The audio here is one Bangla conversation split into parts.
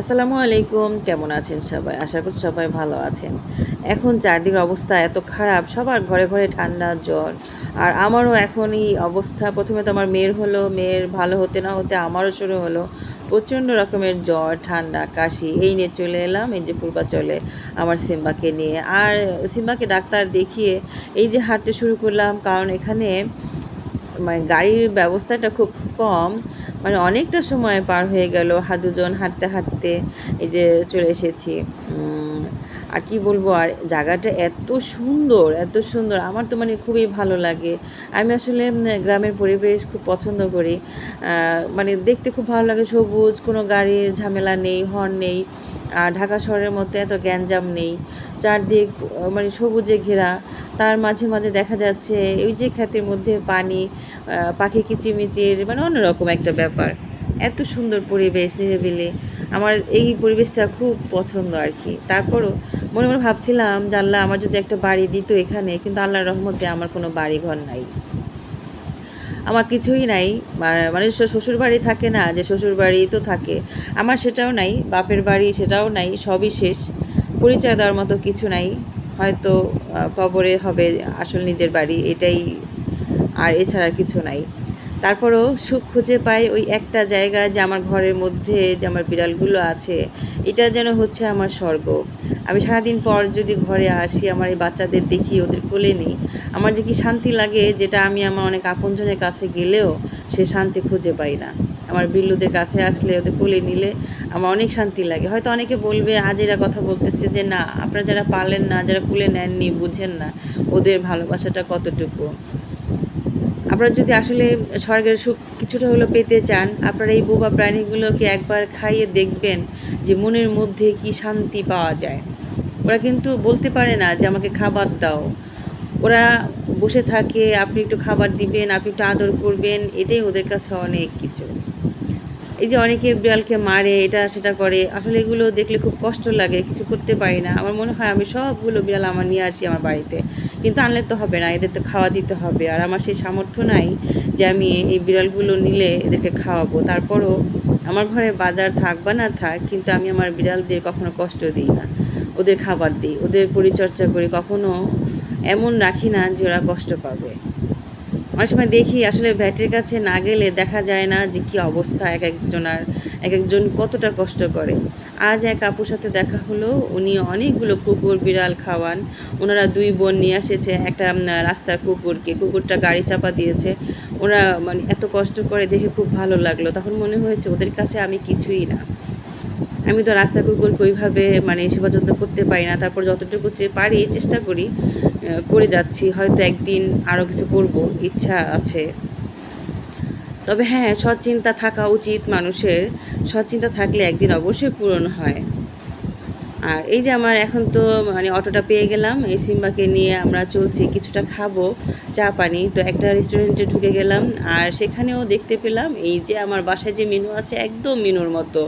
আসসালামু আলাইকুম, কেমন আছেন সবাই? আশা করছি সবাই ভালো আছেন। এখন চারদিক অবস্থা এত খারাপ, সবার ঘরে ঘরে ঠান্ডা, জ্বর। আর আমারও এখন এই অবস্থা, প্রথমে তো আমার মেয়ের হলো, মেয়ের ভালো হতে না হতে আমারও শুরু হলো। প্রচণ্ড রকমের জ্বর, ঠান্ডা, কাশি, এই নিয়ে চলে এলাম, এই যে পূর্বাচলে আমার সিম্বাকে নিয়ে। আর সিম্বাকে ডাক্তার দেখিয়ে এই যে হাঁটতে শুরু করলাম, কারণ এখানে মানে গাড়ির ব্যবস্থাটা খুব কম। মানে অনেকটা সময় পার হয়ে গেল দুজন হাঁটতে হাঁটতে এই যে চলে এসেছি। আর কি বলব, আর জায়গাটা এত সুন্দর এত সুন্দর। আমার তো মানে খুবই ভালো লাগে। আমি আসলে গ্রামের পরিবেশ খুব পছন্দ করি। মানে দেখতে খুব ভালো লাগে সবুজ, কোনো গাড়ির ঝামেলা নেই, হর্ন নেই, আর ঢাকা শহরের মধ্যে এত গ্যাঞ্জাম নেই। চারদিক মানে সবুজে ঘেরা। তার মাঝে মাঝে দেখা যাচ্ছে, ওই যে ক্ষেতের মধ্যে পানি পাখি কিচিমিচির মানে অন্যরকম একটা ব্যাপার। এত সুন্দর পরিবেশ নিরিবিলি। আমার এই পরিবেশটা খুব পছন্দ আর কি। তারপরও মনে মনে ভাবছিলাম জানলা আমার যদি একটা বাড়ি দিত এখানে, কিন্তু আল্লাহর রহমতে আমার কোনো বাড়ি ঘর নাই। আমার কিছুই নাই। মানে শ- শ্বশুর বাড়ি থাকে না, যে শ্বশুর বাড়ি তো থাকে। আমার সেটাও নাই, বাপের বাড়ি সেটাও নাই, সবই শেষ। পরিচয় দেওয়ার মতো কিছু নাই। হয়তো কবরে হবে আসল নিজের বাড়ি, এটাই। আর এছাড়া কিছু নাই। তারপরও সুখ খুঁজে পাই ওই একটা জায়গা যে আমার ঘরের মধ্যে যে আমার বিড়ালগুলো আছে। এটা যেন হচ্ছে আমার স্বর্গ। আমি সারাদিন পর যদি ঘরে আসি, আমার এই বাচ্চাদের দেখি, ওদের কোলে নিই, আমার যে কি শান্তি লাগে, যেটা আমি আমার অনেক আপনজনের কাছে গেলেও সে শান্তি খুঁজে পাই না। আমার বিল্লুদের কাছে আসলে ওদের কোলে নিলে আমার অনেক শান্তি লাগে। হয়তো অনেকে বলবে, আজ এরা কথা বলতেছে যে, না, আপনারা যারা পারলেন না, যারা কুলে নেননি, বুঝেন না ওদের ভালোবাসাটা কতটুকু? আপনারা যদি আসলে স্বর্গের সুখ কিছুটা হলেও পেতে চান, আপনারা এই বোবা প্রাণীগুলোকে একবার খাইয়ে দেখবেন যে, মনের মধ্যে কি শান্তি পাওয়া যায়। ওরা কিন্তু বলতে পারে না যে, আমাকে খাবার দাও। ওরা বসে থাকে, আপনি একটু খাবার দিবেন, আপনি একটু আদর করবেন। এটাই ওদের কাছে অনেক কিছু। এই যে অনেকে বিড়ালকে মারে, এটা সেটা করে, আসলে এগুলো দেখলে খুব কষ্ট লাগে, কিছু করতে পারি না। আমার মনে হয় আমি সবগুলো বিড়াল আমার নিয়ে আসি আমার বাড়িতে। কিন্তু আনলে তো হবে না, এদের তো খাওয়া দিতে হবে। আর আমার সেই সামর্থ্য নাই যে আমি এই বিড়ালগুলো নিলে এদেরকে খাওয়াবো। তারপরও আমার ঘরে বাজার থাক বা না থাক, কিন্তু আমি আমার বিড়ালদের কখনো কষ্ট দিই না। ওদের খাবার দিই, ওদের পরিচর্যা করি। কখনো এমন রাখি না যে ওরা কষ্ট পাবে। অনেক সময় দেখি আসলে ভ্যাটের কাছে না গেলে দেখা যায় না যে কী অবস্থা এক একজনার এক একজন কতটা কষ্ট করে। আজ এক আপুর সাথে দেখা হলো, উনি অনেকগুলো কুকুর বিড়াল খাওয়ান। ওনারা দুই বোন নিয়ে এসেছে একটা রাস্তার কুকুরকে। কুকুরটা গাড়ি চাপা দিয়েছে। ওরা মানে এত কষ্ট করে দেখে খুব ভালো লাগল। তখন মনে হয়েছে ওদের কাছে আমি কিছুই না। আমি তো রাস্তা কুকুর ওইভাবে মানে সেবা যত্ন করতে পারি না। তারপর যতটুকু যে পারি চেষ্টা করি করে যাচ্ছি। হয়তো একদিন আরও কিছু করব, ইচ্ছা আছে। তবে হ্যাঁ সচিন্তা থাকা উচিত মানুষের। সচিন্তা থাকলে একদিন অবশ্যই পূরণ হয়। আর এই যে আমার এখন তো মানে অটোটা পেয়ে গেলাম, এই সিম্বাকে নিয়ে আমরা চলছি কিছুটা খাব, চা, পানি। তো একটা রেস্টুরেন্টে ঢুকে গেলাম, আর সেখানেও দেখতে পেলাম এই যে আমার বাসায় যে মিনু আছে, একদম মিনুর মতো।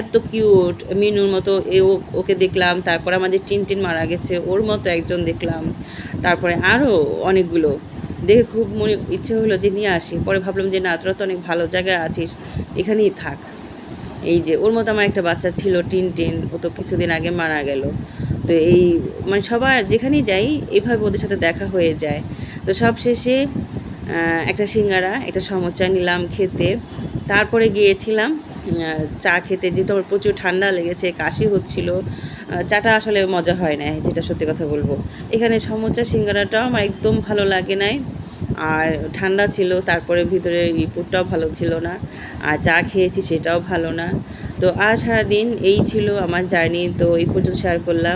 এত কিউট মিনুর মতো এ ওকে দেখলাম, তারপর আমাদের টিন টিন মারা গেছে, ওর মতো একজন দেখলাম। তারপরে আরও অনেকগুলো। দেখে খুব মনে, ইচ্ছে হলো যে নিয়ে আসি। পরে ভাবলাম যে না, তোরা তো অনেক ভালো জায়গায় আছিস, এখানেই থাক। এই যে, ওর মতো আমার একটা বাচ্চা ছিল, টিন টিন, ও তো কিছুদিন আগে মারা গেল। তো এই মানে সবার, যেখানেই যাই, এভাবে ওদের সাথে দেখা হয়ে যায়। তো সব শেষে একটা সিঙ্গারা, একটা সমোচা নিলাম খেতে। তারপরে গিয়েছিলাম চা খেতে, যেহেতু আমার প্রচুর ঠান্ডা লেগেছে, কাশি হচ্ছিল চাটা আসলে মজা হয় না যেটা সত্যি কথা বলব। এখানে সমোচা, সিঙ্গারাটাও আমার একদম ভালো লাগে নাই। আর ঠান্ডা ছিল, তারপরে ভিতরে ইপুরটাও ভালো ছিল না। আর চা খেয়েছি সেটাও ভালো না। তো আর সারাদিন এই ছিল আমার জার্নি, তো এই পর্যন্ত শেয়ার করলাম।